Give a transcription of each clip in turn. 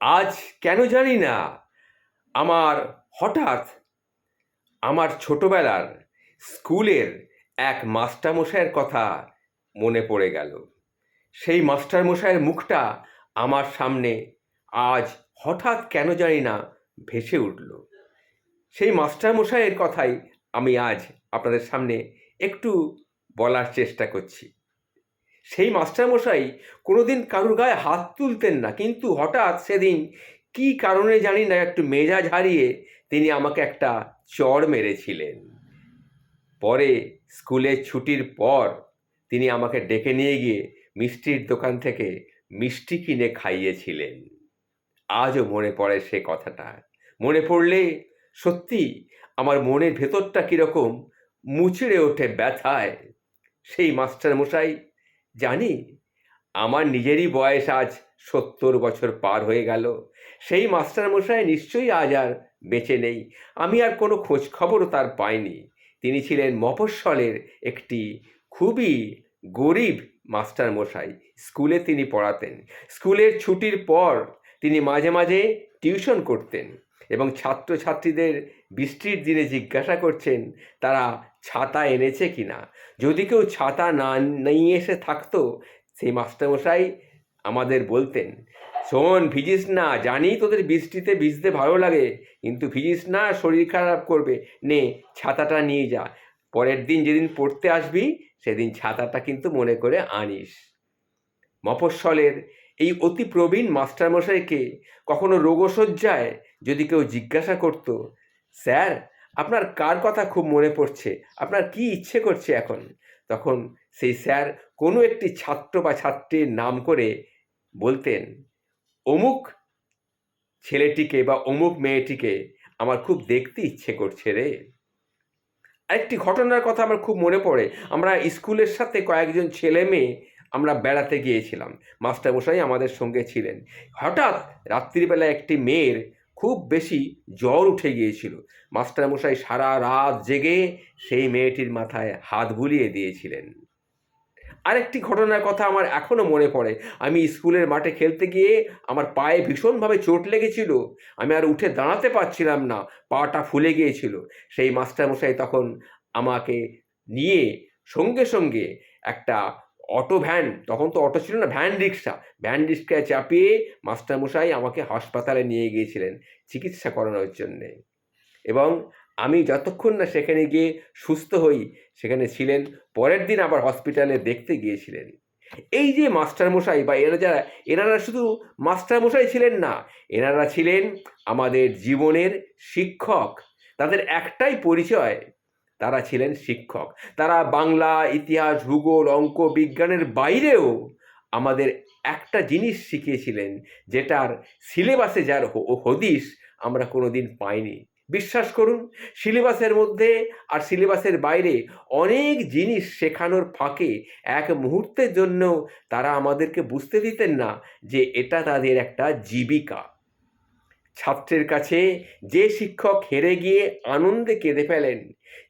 আজ কেন জানি না, আমার হঠাৎ আমার ছোটবেলার স্কুলের এক মাস্টারমশাইয়ের কথা মনে পড়ে গেল। সেই মাস্টারমশাইয়ের মুখটা আমার সামনে আজ হঠাৎ কেন জানি না ভেসে উঠল। সেই মাস্টারমশাইয়ের কথাই আমি আজ আপনাদের সামনে একটু বলার চেষ্টা করছি। সেই মাস্টারমশাই কোনোদিন কারুর গায়ে হাত তুলতেন না। কিন্তু হঠাৎ সেদিন কী কারণে জানি না, একটু মেজাজ হারিয়ে তিনি আমাকে একটা চড় মেরেছিলেন। পরে স্কুলের ছুটির পর তিনি আমাকে ডেকে নিয়ে গিয়ে মিষ্টির দোকান থেকে মিষ্টি কিনে খাইয়েছিলেন। আজও মনে পড়ে সে কথাটা। মনে পড়লে সত্যি আমার মনের ভেতরটা কীরকম মুচড়ে ওঠে ব্যথায়। সেই মাস্টার মশাই জানি, আমার নিজেরই বয়স আজ সত্তর বছর পার হয়ে গেল। সেই মাস্টার মশাই নিশ্চয়ই আজ আর বেঁচে নেই। আমি আর কোনো খোঁজ খবরও তার পাইনি। তিনি ছিলেন মফস্বলের একটি খুবই গরিব মাস্টার মশাই স্কুলে তিনি পড়াতেন। স্কুলের ছুটির পর তিনি মাঝে মাঝে টিউশন করতেন। এবং ছাত্রছাত্রীদের বৃষ্টির দিনে জিজ্ঞাসা করছেন, তারা ছাতা এনেছে কি না? যদি কেউ ছাতা না নিয়ে এসে থাকতো, সেই মাস্টারমশাই আমাদের বলতেন, শোন ভিজিস না জানি তোদের বৃষ্টিতে ভিজতে ভালো লাগে, কিন্তু ভিজিস না শরীর খারাপ করবে। নে, ছাতাটা নিয়ে যা। পরের দিন যেদিন পড়তে আসবি, সেদিন ছাতাটা কিন্তু মনে করে আনিস। মফস্বলের এই অতি প্রবীণ মাস্টারমশাইকে কখনো রোগশয্যায় যদি কেউ জিজ্ঞাসা করতো, স্যার, আপনার কার কথা খুব মনে পড়ছে? আপনার কি ইচ্ছে করছে এখন? তখন সেই স্যার কোনো একটি ছাত্র বা ছাত্রীর নাম করে বলতেন, অমুক ছেলেটিকে বা অমুক মেয়েটিকে আমার খুব দেখতে ইচ্ছে করছে রে। আরেকটি ঘটনার কথা আমার খুব মনে পড়ে। আমরা স্কুলের সাথে কয়েকজন ছেলে মেয়ে আমরা বেড়াতে গিয়েছিলাম। মাস্টারমশাই আমাদের সঙ্গে ছিলেন। হঠাৎ রাত্রিবেলা একটি মেয়ের খুব বেশি জ্বর উঠে গিয়েছিল। মাস্টারমশাই সারা রাত জেগে সেই মেয়েটির মাথায় হাত বুলিয়ে দিয়েছিলেন। আরেকটি ঘটনার কথা আমার এখনও মনে পড়ে। আমি স্কুলের মাঠে খেলতে গিয়ে আমার পায়ে ভীষণভাবে চোট লেগেছিল। আমি আর উঠে দাঁড়াতে পারছিলাম না, পাটা ফুলে গিয়েছিল। সেই মাস্টারমশাই তখন আমাকে নিয়ে সঙ্গে সঙ্গে একটা অটো ভ্যান, তখন তো অটো ছিল না, ভ্যান রিক্সা। ভ্যান রিক্সায় চাপিয়ে মাস্টারমশাই আমাকে হাসপাতালে নিয়ে গিয়েছিলেন চিকিৎসা করানোর জন্যে। এবং আমি যতক্ষণ না সেখানে গিয়ে সুস্থ হই, সেখানে ছিলেন, পরের দিন আবার হসপিটালে দেখতে গিয়েছিলেন। এই যে মাস্টারমশাই বা এরা যারা, এনারা শুধু মাস্টারমশাই ছিলেন না, এনারা ছিলেন আমাদের জীবনের শিক্ষক। তাদের একটাই পরিচয় তারা ছিলেন শিক্ষক। তারা বাংলা, ইতিহাস, ভূগোল, অঙ্ক, বিজ্ঞানের বাইরেও আমাদের একটা জিনিস শিখিয়েছিলেন, যেটার সিলেবাসে যার হদিশ আমরা কোনো দিন পাইনি। বিশ্বাস করুন, সিলেবাসের মধ্যে আর সিলেবাসের বাইরে অনেক জিনিস শেখানোর ফাঁকে এক মুহূর্তের জন্য তারা আমাদেরকে বুঝতে দিতেন না যে এটা তাদের একটা জীবিকা। ছাত্রের কাছে যে শিক্ষক হেরে গিয়ে আনন্দে কেঁদে ফেলেন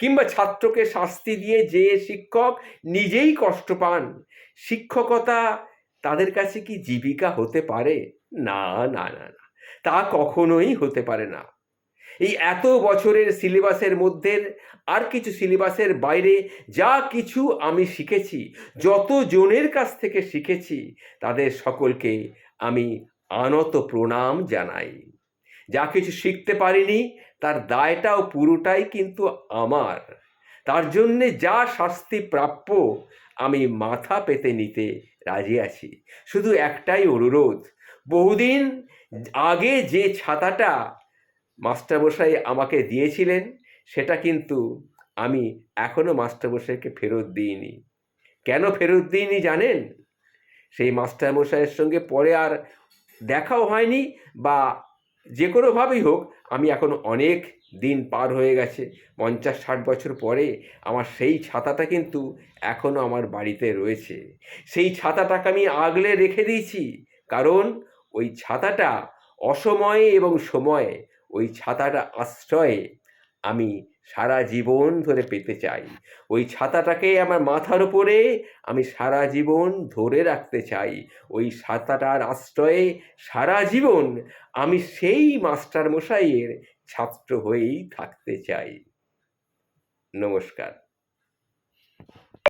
কিংবা ছাত্রকে শাস্তি দিয়ে যে শিক্ষক নিজেই কষ্ট পান, শিক্ষকতা তাদের কাছে কি জীবিকা হতে পারে? না না না না, তা কখনোই হতে পারে না। এই এত বছরের সিলেবাসের মধ্যে আর কিছু সিলেবাসের বাইরে যা কিছু আমি শিখেছি, যত জনের কাছ থেকে শিখেছি, তাদের সকলকে আমি আনত প্রণাম জানাই। যা কিছু শিখতে পারিনি, তার দায়টাও পুরোটাই কিন্তু আমার। তার জন্যে যা শাস্তি প্রাপ্য, আমি মাথা পেতে নিতে রাজি আছি। শুধু একটাই অনুরোধ, বহুদিন আগে যে ছাতাটা মাস্টারমশাই আমাকে দিয়েছিলেন, সেটা কিন্তু আমি এখনও মাস্টারমশাইকে ফেরত দিইনি। কেন ফেরত দিইনি জানেন? সেই মাস্টারমশাইয়ের সঙ্গে পরে আর দেখাও হয়নি বা যে কোনোভাবেই হোক, আমি এখন অনেক দিন পার হয়ে গেছে। পঞ্চাশ, ষাট বছর পরে আমার সেই ছাতাটা কিন্তু এখনও আমার বাড়িতে রয়েছে। সেই ছাতাটাকে আমি আগলে রেখে দিয়েছি। কারণ ওই ছাতাটা অসময়ে এবং সময়ে, ওই ছাতাটা আশ্রয়ে আমি সারা জীবন ধরে পেতে চাই। ওই ছাতাটাকে আমার মাথার উপরে আমি সারা জীবন ধরে রাখতে চাই। ওই ছাতাটার আশ্রয়ে সারা জীবন আমি সেই মাস্টার মশাইয়ের ছাত্র হয়েই থাকতে চাই। নমস্কার।